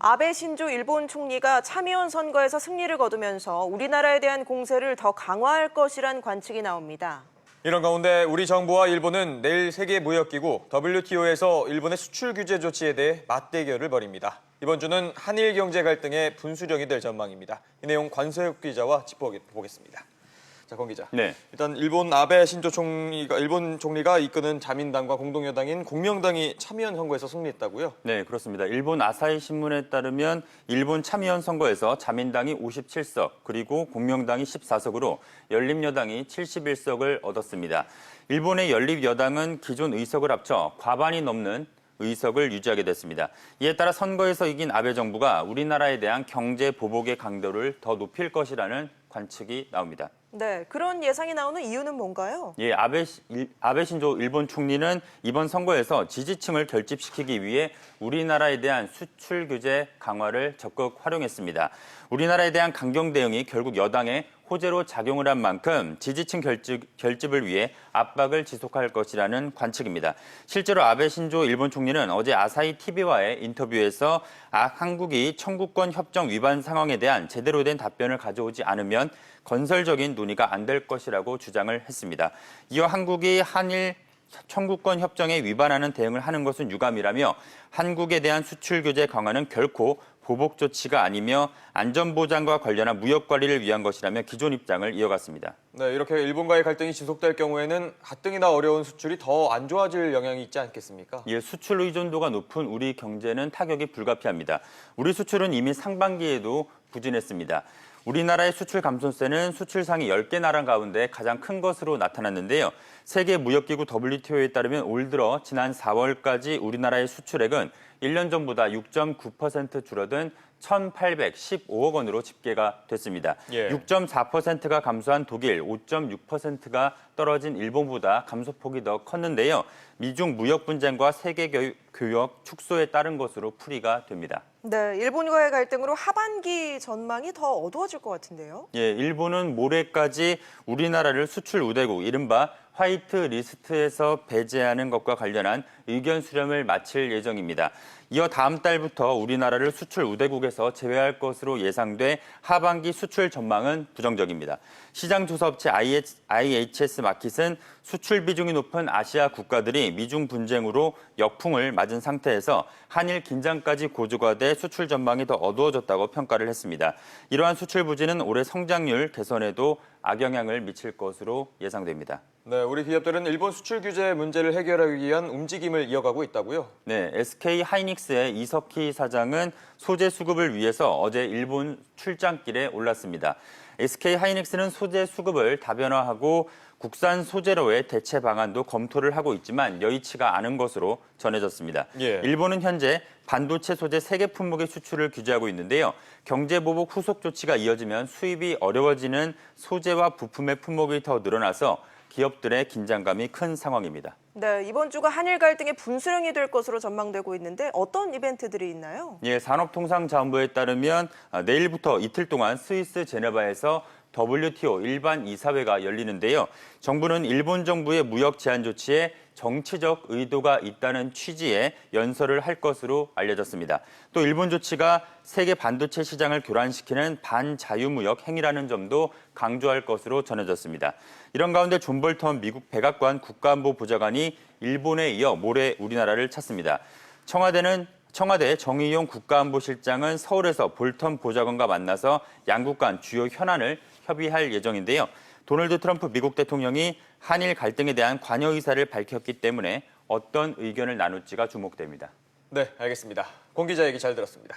아베 신조 일본 총리가 참의원 선거에서 승리를 거두면서 우리나라에 대한 공세를 더 강화할 것이란 관측이 나옵니다. 이런 가운데 우리 정부와 일본은 내일 세계 무역기구 WTO에서 일본의 수출 규제 조치에 대해 맞대결을 벌입니다. 이번 주는 한일 경제 갈등의 분수령이 될 전망입니다. 이 내용 관세욱 기자와 짚어보겠습니다. 자, 권 기자. 네. 일단 일본 아베 신조 총리가 일본 총리가 이끄는 자민당과 공동 여당인 공명당이 참의원 선거에서 승리했다고요? 네, 그렇습니다. 일본 아사히 신문에 따르면 일본 참의원 선거에서 자민당이 57석, 그리고 공명당이 14석으로 열립여당이 71석을 얻었습니다. 일본의 열립여당은 기존 의석을 합쳐 과반이 넘는 의석을 유지하게 됐습니다. 이에 따라 선거에서 이긴 아베 정부가 우리나라에 대한 경제 보복의 강도를 더 높일 것이라는 관측이 나옵니다. 네, 그런 예상이 나오는 이유는 뭔가요? 예, 아베, 시- 일- 아베 신조 일본 총리는 이번 선거에서 지지층을 결집시키기 위해 우리나라에 대한 수출 규제 강화를 적극 활용했습니다. 우리나라에 대한 강경 대응이 결국 여당의 호재로 작용을 한 만큼 지지층 결집, 결집 을 위해 압박을 지속할 것이라는 관측입니다. 실제로 아베 신조 일본 총리는 어제 아사히 TV와의 인터뷰에서 아, 한국이 청구권 협정 위반 상황에 대한 제대로 된 답변을 가져오지 않으면 건설적인 논의가 안 될 것이라고 주장을 했습니다. 이어 한국이 한일 청구권 협정에 위반하는 대응을 하는 것은 유감이라며 한국에 대한 수출 규제 강화는 결코 보복 조치가 아니며 안전보장과 관련한 무역 관리를 위한 것이라며 기존 입장을 이어갔습니다. 네, 이렇게 일본과의 갈등이 지속될 경우에는 가뜩이나 어려운 수출이 더 안 좋아질 영향이 있지 않겠습니까? 예, 수출 의존도가 높은 우리 경제는 타격이 불가피합니다. 우리 수출은 이미 상반기에도 부진했습니다. 우리나라의 수출 감소세는 수출상위 10개 나라 가운데 가장 큰 것으로 나타났는데요. 세계 무역기구 WTO에 따르면 올 들어 지난 4월까지 우리나라의 수출액은 1년 전보다 6.9% 줄어든 1,815억 원으로 집계가 됐습니다. 예. 6.4%가 감소한 독일, 5.6%가 떨어진 일본보다 감소폭이 더 컸는데요. 미중 무역 분쟁과 세계 교육, 교역 축소에 따른 것으로 풀이가 됩니다. 네, 일본과의 갈등으로 하반기 전망이 더 어두워질 것 같은데요. 예, 일본은 모레까지 우리나라를 수출 우대국, 이른바 화이트 리스트에서 배제하는 것과 관련한 의견 수렴을 마칠 예정입니다. 이어 다음 달부터 우리나라를 수출 우대국에서 제외할 것으로 예상돼 하반기 수출 전망은 부정적입니다. 시장 조사업체 IHS 마켓은 수출 비중이 높은 아시아 국가들이 미중 분쟁으로 역풍을 맞은 상태에서 한일 긴장까지 고조가 돼 수출 전망이 더 어두워졌다고 평가를 했습니다. 이러한 수출 부진은 올해 성장률 개선에도 악영향을 미칠 것으로 예상됩니다. 네, 우리 기업들은 일본 수출 규제 문제를 해결하기 위한 움직임을 이어가고 있다고요? 네, SK 하이닉스의 이석희 사장은 소재 수급을 위해서 어제 일본 출장길에 올랐습니다. SK 하이닉스는 소재 수급을 다변화하고 국산 소재로의 대체 방안도 검토를 하고 있지만 여의치가 않은 것으로 전해졌습니다. 예. 일본은 현재 반도체 소재 세 개 품목의 수출을 규제하고 있는데요. 경제 보복 후속 조치가 이어지면 수입이 어려워지는 소재와 부품의 품목이 더 늘어나서 기업들의 긴장감이 큰 상황입니다. 네, 이번 주가 한일 갈등의 분수령이 될 것으로 전망되고 있는데 어떤 이벤트들이 있나요? 예, 산업통상자원부에 따르면 아, 내일부터 이틀 동안 스위스 제네바에서 WTO 일반 이사회가 열리는데요. 정부는 일본 정부의 무역 제한 조치에 정치적 의도가 있다는 취지의 연설을 할 것으로 알려졌습니다. 또 일본 조치가 세계 반도체 시장을 교란시키는 반자유무역 행위라는 점도 강조할 것으로 전해졌습니다. 이런 가운데 존 볼턴 미국 백악관 국가안보 보좌관이 일본에 이어 모레 우리나라를 찾습니다. 청와대는 청와대 정의용 국가안보실장은 서울에서 볼턴 보좌관과 만나서 양국 간 주요 현안을 협의할 예정인데요. 도널드 트럼프 미국 대통령이 한일 갈등에 대한 관여 의사를 밝혔기 때문에 어떤 의견을 나눌지가 주목됩니다. 네, 알겠습니다. 권 기자 얘기 잘 들었습니다.